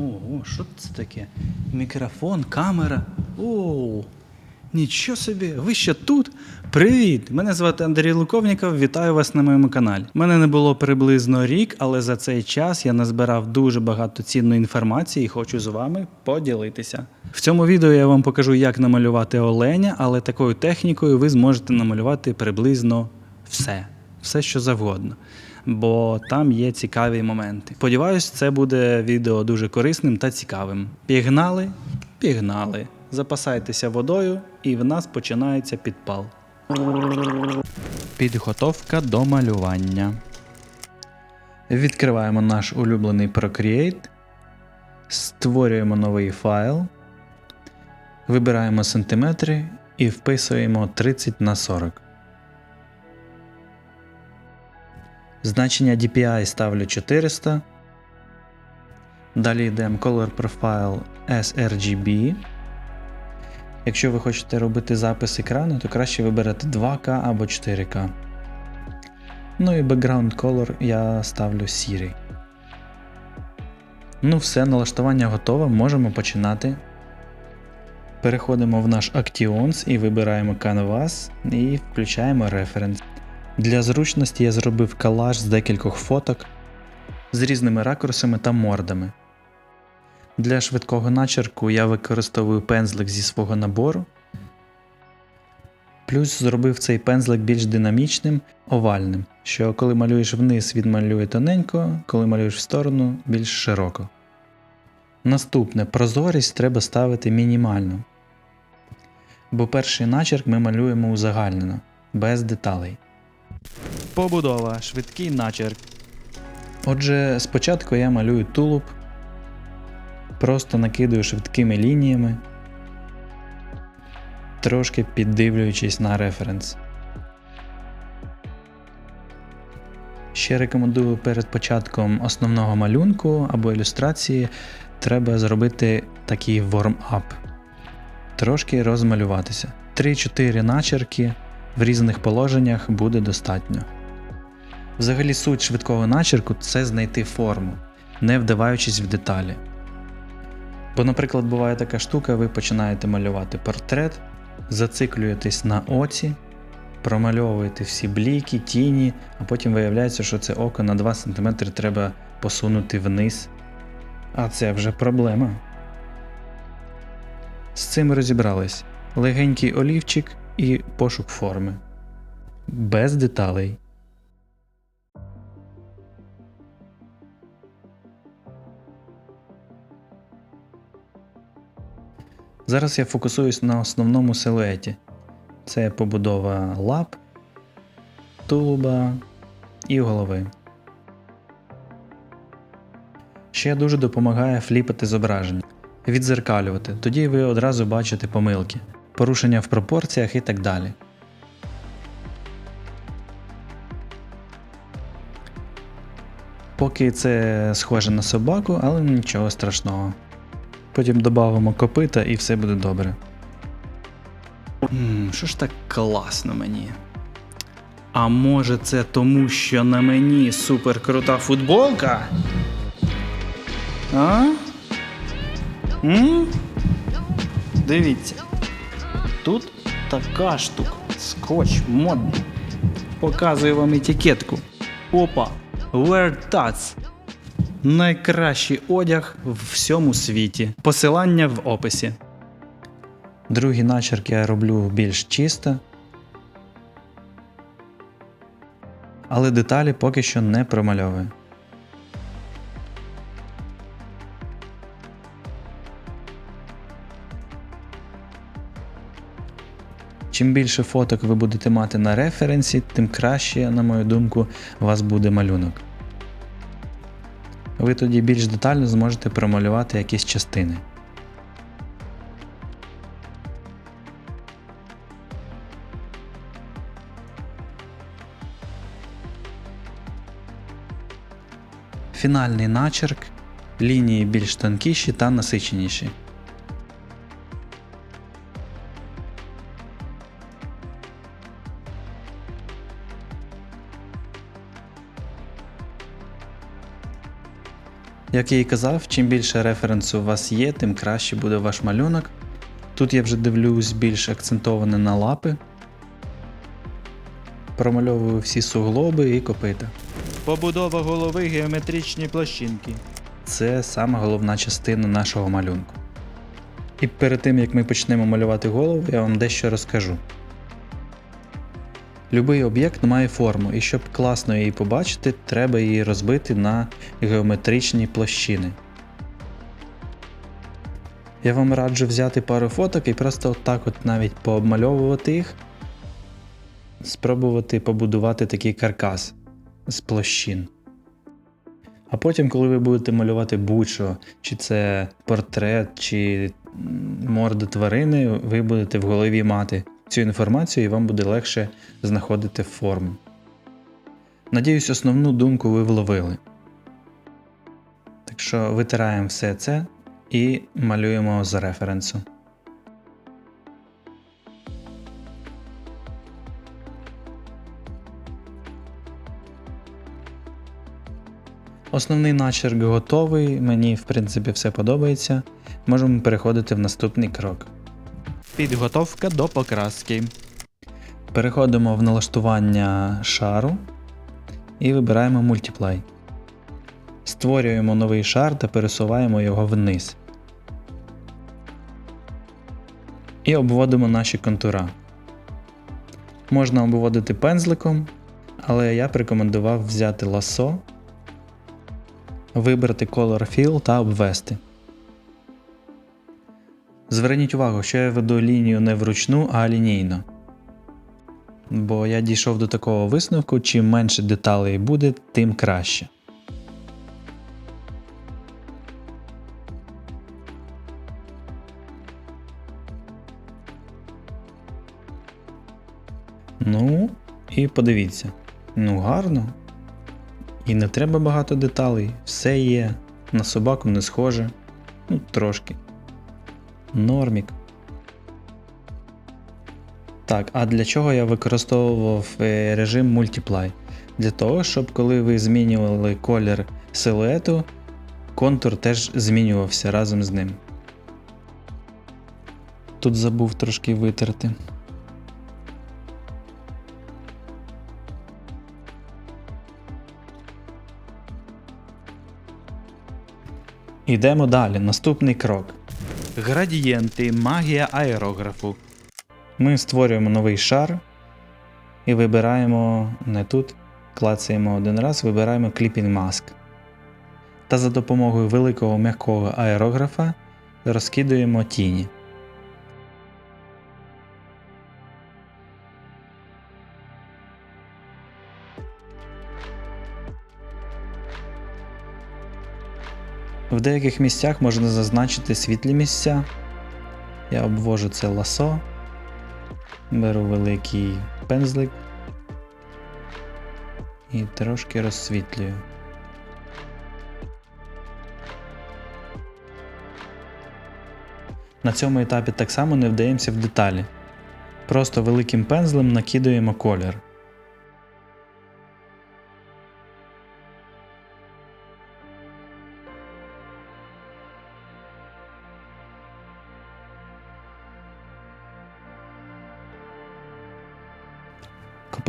Ого, що це таке? Мікрофон, камера. О, нічого собі, ви ще тут? Привіт! Мене звати Андрій Луковніков. Вітаю вас на моєму каналі. Мене не було приблизно рік, але за цей час я назбирав дуже багато цінної інформації і хочу з вами поділитися. В цьому відео я вам покажу, як намалювати оленя, але такою технікою ви зможете намалювати приблизно все, все що завгодно. Бо там є цікаві моменти. Сподіваюсь, це буде відео дуже корисним та цікавим. Пігнали, пігнали. Запасайтеся водою, і в нас починається підпал. Підготовка до малювання. Відкриваємо наш улюблений Procreate. Створюємо новий файл. Вибираємо сантиметри і вписуємо 30 на 40. Значення DPI ставлю 400. Далі йдемо Color Profile sRGB. Якщо ви хочете робити запис екрану, то краще вибирати 2К або 4К. Ну і Background Color я ставлю сірий. Ну все, налаштування готове, можемо починати. Переходимо в наш Actions і вибираємо Canvas і включаємо референс. Для зручності я зробив колаж з декількох фоток з різними ракурсами та мордами. Для швидкого начерку я використовую пензлик зі свого набору. Плюс зробив цей пензлик більш динамічним, овальним, що коли малюєш вниз, він малює тоненько, коли малюєш в сторону більш широко. Наступне прозорість треба ставити мінімальну. Бо перший начерк ми малюємо узагальнено, без деталей. Побудова, швидкий начерк. Отже, спочатку я малюю тулуб, просто накидаю швидкими лініями, трошки піддивлюючись на референс. Ще рекомендую перед початком основного малюнку або ілюстрації треба зробити такий warm-up. Трошки розмалюватися. 3-4 начерки в різних положеннях буде достатньо. Взагалі суть швидкого начерку це знайти форму, не вдаваючись в деталі. Бо, наприклад, буває така штука, ви починаєте малювати портрет, зациклюєтесь на оці, промальовуєте всі бліки, тіні, а потім виявляється, що це око на 2 см треба посунути вниз. А це вже проблема. З цим розібрались. Легенький олівчик і пошук форми. Без деталей. Зараз я фокусуюсь на основному силуеті. Це побудова лап, тулуба і голови. Ще дуже допомагає фліпати зображення, відзеркалювати, тоді ви одразу бачите помилки, порушення в пропорціях і так далі. Поки це схоже на собаку, але нічого страшного. Потім додамо копита і все буде добре. Що ж так класно мені? А може це тому, що на мені суперкрута футболка? А? М? Дивіться. Тут така штука. Скотч модний. Показую вам етикетку. Опа. Wear Tats. Найкращий одяг в всьому світі. Посилання в описі. Другий начерк я роблю більш чисто. Але деталі поки що не промальовую. Чим більше фоток ви будете мати на референсі, тим краще, на мою думку, у вас буде малюнок. Ви тоді більш детально зможете промалювати якісь частини. Фінальний начерк, лінії більш тонкіші та насиченіші. Як я і казав, чим більше референсу у вас є, тим краще буде ваш малюнок. Тут я вже дивлюсь більш акцентоване на лапи. Промальовую всі суглоби і копита. Побудова голови геометричні площинки. Це сама головна частина нашого малюнку. І перед тим як ми почнемо малювати голову, я вам дещо розкажу. Любий об'єкт має форму, і щоб класно її побачити, треба її розбити на геометричні площини. Я вам раджу взяти пару фоток і просто отак от навіть пообмальовувати їх, спробувати побудувати такий каркас з площин. А потім, коли ви будете малювати будь-що, чи це портрет, чи м, морда тварини, ви будете в голові мати цю інформацію і вам буде легше знаходити форму. Надіюсь, основну думку ви вловили. Так що витираємо все це і малюємо з референсу. Основний начерк готовий, мені в принципі все подобається. Можемо переходити в наступний крок. Підготовка до покраски. Переходимо в налаштування шару і вибираємо Multiply. Створюємо новий шар та пересуваємо його вниз. І обводимо наші контура. Можна обводити пензликом, але я б рекомендував взяти ласо, вибрати Color Fill та обвести. Зверніть увагу, що я веду лінію не вручну, а лінійно. Бо я дійшов до такого висновку, чим менше деталей буде, тим краще. Ну, і подивіться. Ну, гарно. І не треба багато деталей. Все є. На собаку не схоже. Ну, трошки. Нормік. Так, а для чого я використовував е, режим Multiply? Для того, щоб коли ви змінювали колір силуету, контур теж змінювався разом з ним. Тут забув трошки витерти. Йдемо далі. Наступний крок. Градієнти, магія аерографу. Ми створюємо новий шар і вибираємо не тут, клацаємо один раз, вибираємо Clipping Mask. Та за допомогою великого м'якого аерографа розкидуємо тіні. В деяких місцях можна зазначити світлі місця. Я обвожу це ласо, беру великий пензлик і трошки розсвітлюю. На цьому етапі так само не вдаємося в деталі. Просто великим пензлем накидуємо колір.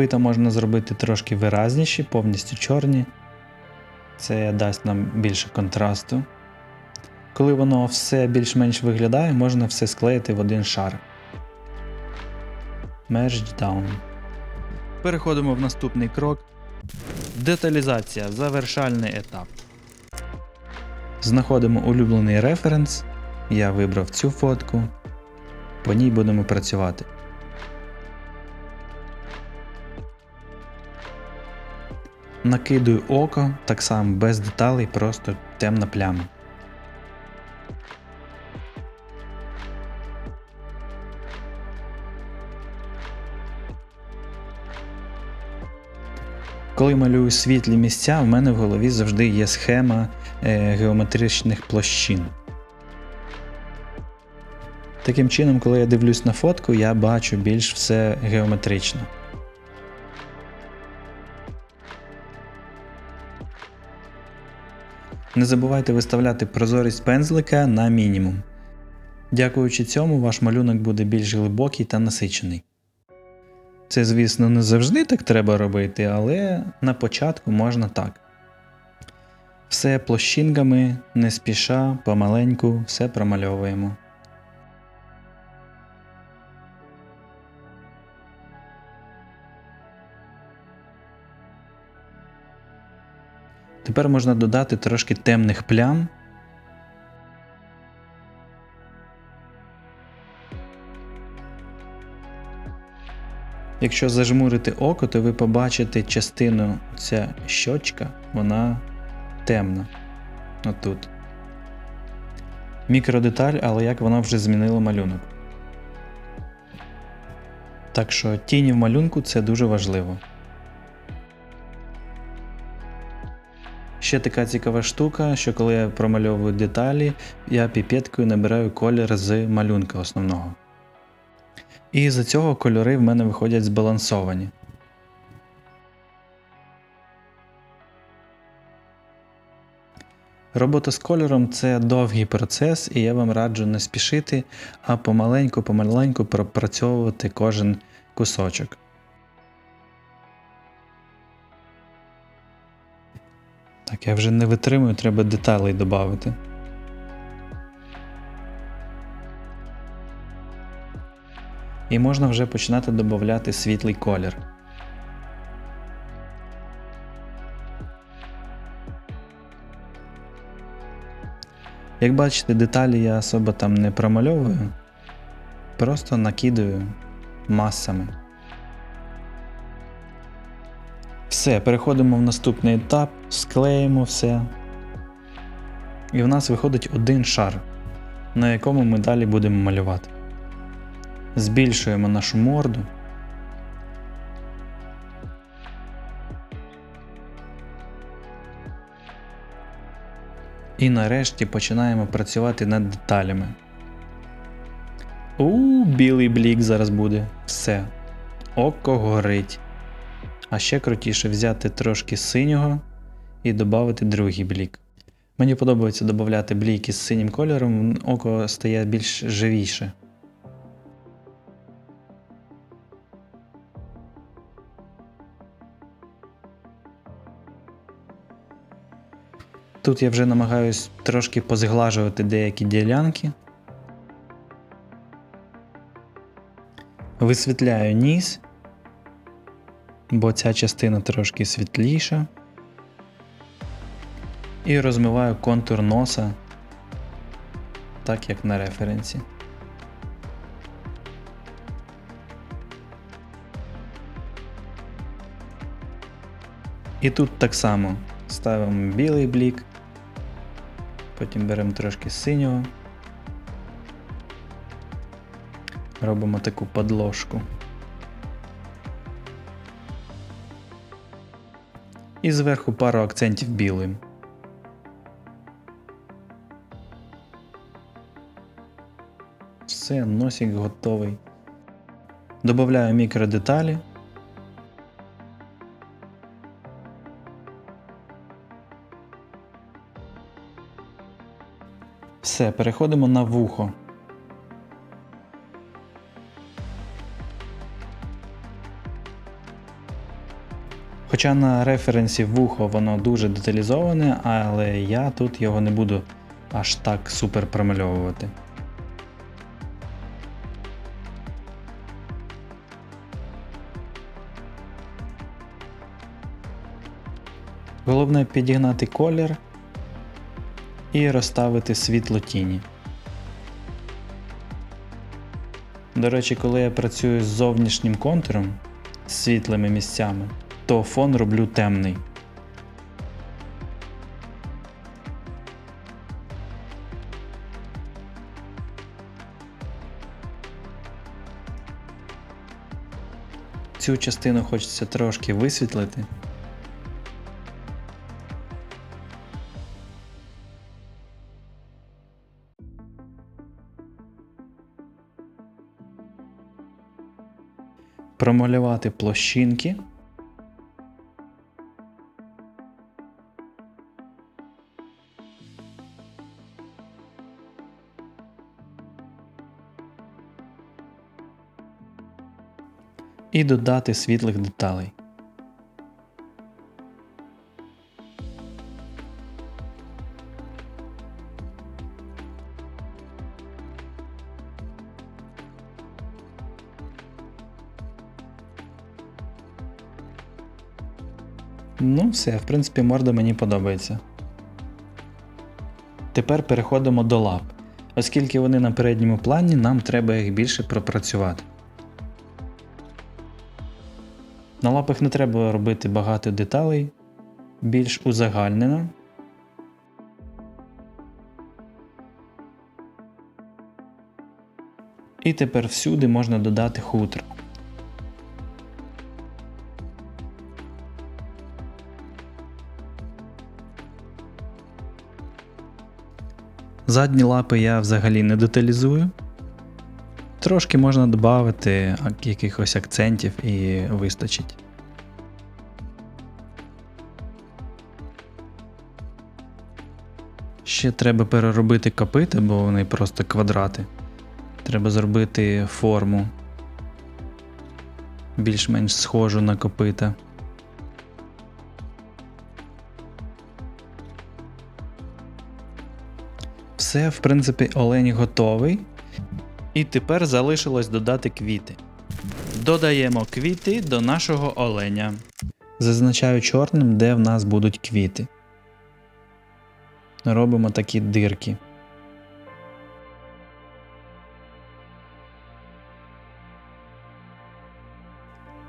Копита можна зробити трошки виразніші, повністю чорні. Це дасть нам більше контрасту. Коли воно все більш-менш виглядає, можна все склеїти в один шар. Merge down. Переходимо в наступний крок. Деталізація. Завершальний етап. Знаходимо улюблений референс. Я вибрав цю фотку. По ній будемо працювати. Накидую око, так само без деталей, просто темна пляма. Коли малюю світлі місця, в мене в голові завжди є схема е, геометричних площин. Таким чином, коли я дивлюсь на фотку, я бачу більш все геометрично. Не забувайте виставляти прозорість пензлика на мінімум. Дякуючи цьому, ваш малюнок буде більш глибокий та насичений. Це, звісно, не завжди так треба робити, але на початку можна так. Все площинками, не спіша, помаленьку, все промальовуємо. Тепер можна додати трошки темних плям. Якщо зажмурити око, то ви побачите частину ця щочка, вона темна. Отут. Мікродеталь, але як вона вже змінила малюнок. Так що тіні в малюнку це дуже важливо. Ще така цікава штука, що коли я промальовую деталі, я піпеткою набираю колір з малюнка основного. І за цього кольори в мене виходять збалансовані. Робота з кольором це довгий процес, і я вам раджу не спішити, а помаленьку-помаленьку пропрацьовувати кожен кусочок. Так, я вже не витримую, треба деталей додати. І можна вже починати додати світлий колір. Як бачите, деталі я особо там не промальовую, просто накидаю масами. Все, переходимо в наступний етап, склеїмо все. І в нас виходить один шар, на якому ми далі будемо малювати. Збільшуємо нашу морду. І нарешті починаємо працювати над деталями. У, білий блік зараз буде. Все. Око горить. А ще крутіше взяти трошки синього і додати другий блік. Мені подобається додати бліки з синім кольором, око стає більш живіше. Тут я вже намагаюсь трошки позглажувати деякі ділянки. Висвітляю ніс, бо ця частина трошки світліша. І розмиваю контур носа, так як на референсі. І тут так само ставимо білий блік, потім беремо трошки синього, робимо таку подложку. І зверху пару акцентів білим. Все, носик готовий. Добавляю мікродеталі. Все, переходимо на вухо. Хоча на референсі вухо воно дуже деталізоване, але я тут його не буду аж так супер промальовувати. Головне підігнати колір і розставити світло тіні. До речі, коли я працюю з зовнішнім контуром з світлими місцями, то фон роблю темний. Цю частину хочеться трошки висвітлити. Промалювати площинки. І додати світлих деталей. Ну, все, в принципі, морда мені подобається. Тепер переходимо до лап. Оскільки вони на передньому плані, нам треба їх більше пропрацювати. На лапах не треба робити багато деталей, більш узагальнено. І тепер всюди можна додати хутро. Задні лапи я взагалі не деталізую. Трошки можна додати якихось акцентів і вистачить. Ще треба переробити копити, бо вони просто квадрати. Треба зробити форму більш-менш схожу на копита. Все, в принципі, олень готовий. І тепер залишилось додати квіти. Додаємо квіти до нашого оленя. Зазначаю чорним, де в нас будуть квіти. Робимо такі дирки.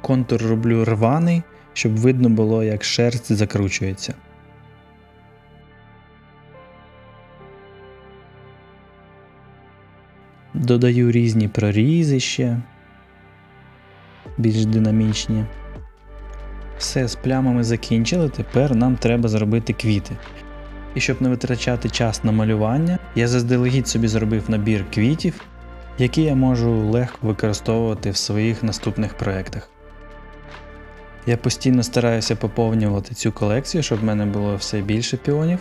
Контур роблю рваний, щоб видно було, як шерсть закручується. Додаю різні прорізи ще, більш динамічні. Все з плямами закінчили, тепер нам треба зробити квіти. І щоб не витрачати час на малювання, я заздалегідь собі зробив набір квітів, які я можу легко використовувати в своїх наступних проєктах. Я постійно стараюся поповнювати цю колекцію, щоб в мене було все більше піонів.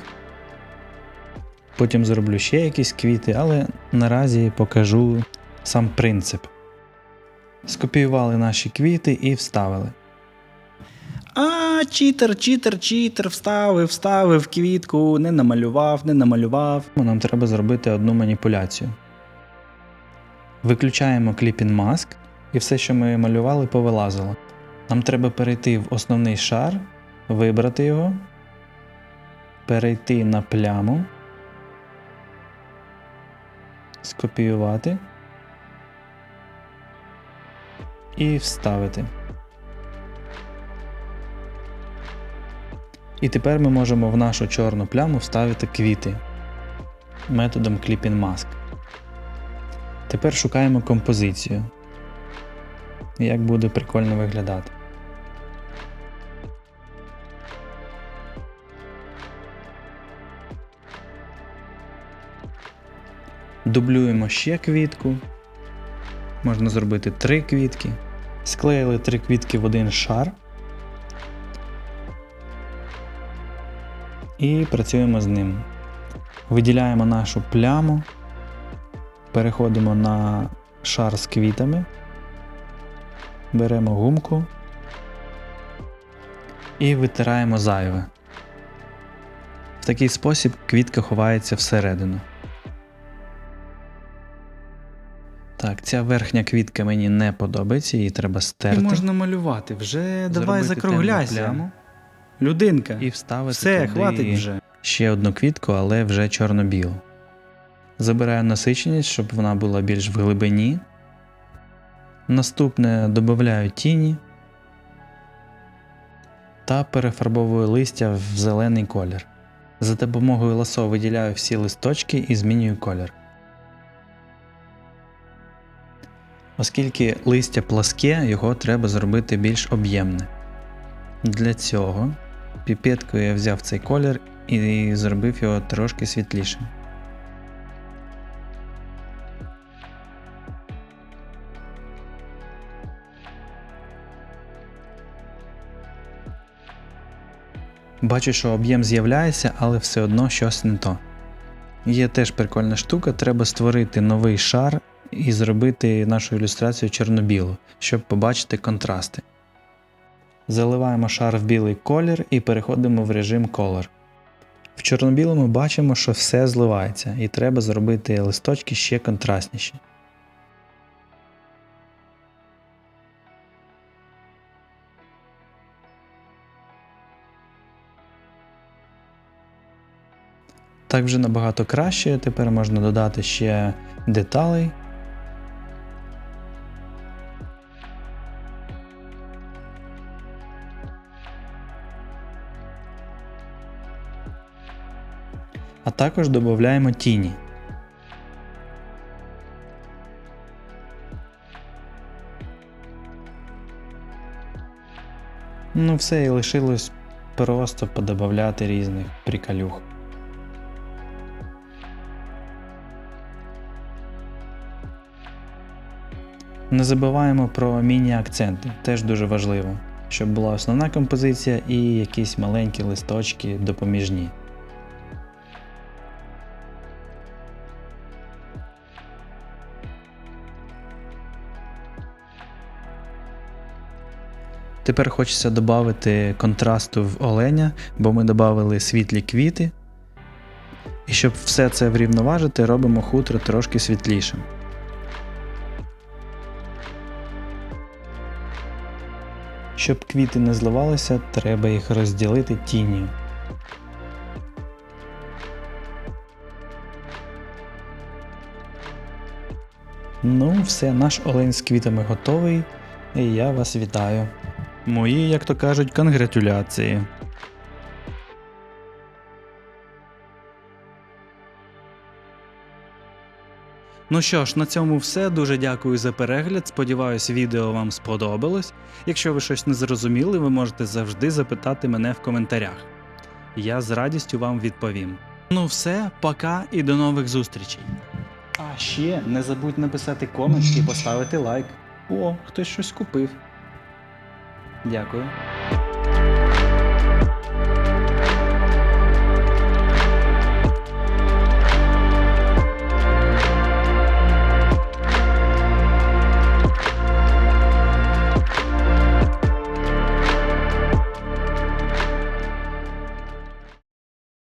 Потім зроблю ще якісь квіти, але наразі покажу сам принцип. Скопіювали наші квіти і вставили. А, читер, читер, читер, вставив, вставив квітку, не намалював, не намалював. Нам треба зробити одну маніпуляцію. Виключаємо Clipping Mask і все, що ми малювали, повилазило. Нам треба перейти в основний шар, вибрати його, перейти на пляму, скопіювати і вставити. І тепер ми можемо в нашу чорну пляму вставити квіти методом Clipping Mask. Тепер шукаємо композицію. Як буде прикольно виглядати. Дублюємо ще квітку. Можна зробити три квітки. Склеїли три квітки в один шар. І працюємо з ним. Виділяємо нашу пляму, переходимо на шар з квітами, беремо гумку і витираємо зайве. В такий спосіб квітка ховається всередину. Так, ця верхня квітка мені не подобається, її треба стерти. І можна малювати, вже давай закругляйся. Людинка. і вставити Все, туди хватить вже. ще одну квітку, але вже чорно-білу. Забираю насиченість, щоб вона була більш в глибині. Наступне додаю тіні та перефарбовую листя в зелений колір. За допомогою ласо виділяю всі листочки і змінюю колір. Оскільки листя пласке, його треба зробити більш об'ємне. Для цього піпеткою я взяв цей колір і зробив його трошки світлішим. Бачу, що об'єм з'являється, але все одно щось не то. Є теж прикольна штука, треба створити новий шар і зробити нашу ілюстрацію чорно-білу, щоб побачити контрасти. Заливаємо шар в білий колір і переходимо в режим Color. В чорно-білому бачимо, що все зливається, і треба зробити листочки ще контрастніші. Так вже набагато краще. Тепер можна додати ще деталей. А також додаємо тіні. Ну все, і лишилось просто подобавляти різних приколюх. Не забуваємо про міні-акценти, теж дуже важливо, щоб була основна композиція і якісь маленькі листочки допоміжні. Тепер хочеться додати контрасту в оленя, бо ми додали світлі квіти. І щоб все це врівноважити, робимо хутро трошки світлішим. Щоб квіти не зливалися, треба їх розділити тінню. Ну, все, наш олень з квітами готовий, і я вас вітаю. Мої, як то кажуть, конгратуляції. Ну що ж, на цьому все. Дуже дякую за перегляд. Сподіваюсь, відео вам сподобалось. Якщо ви щось не зрозуміли, ви можете завжди запитати мене в коментарях. Я з радістю вам відповім. Ну все, пока і до нових зустрічей. А ще не забудь написати комент і поставити лайк. О, хтось щось купив. Дякую.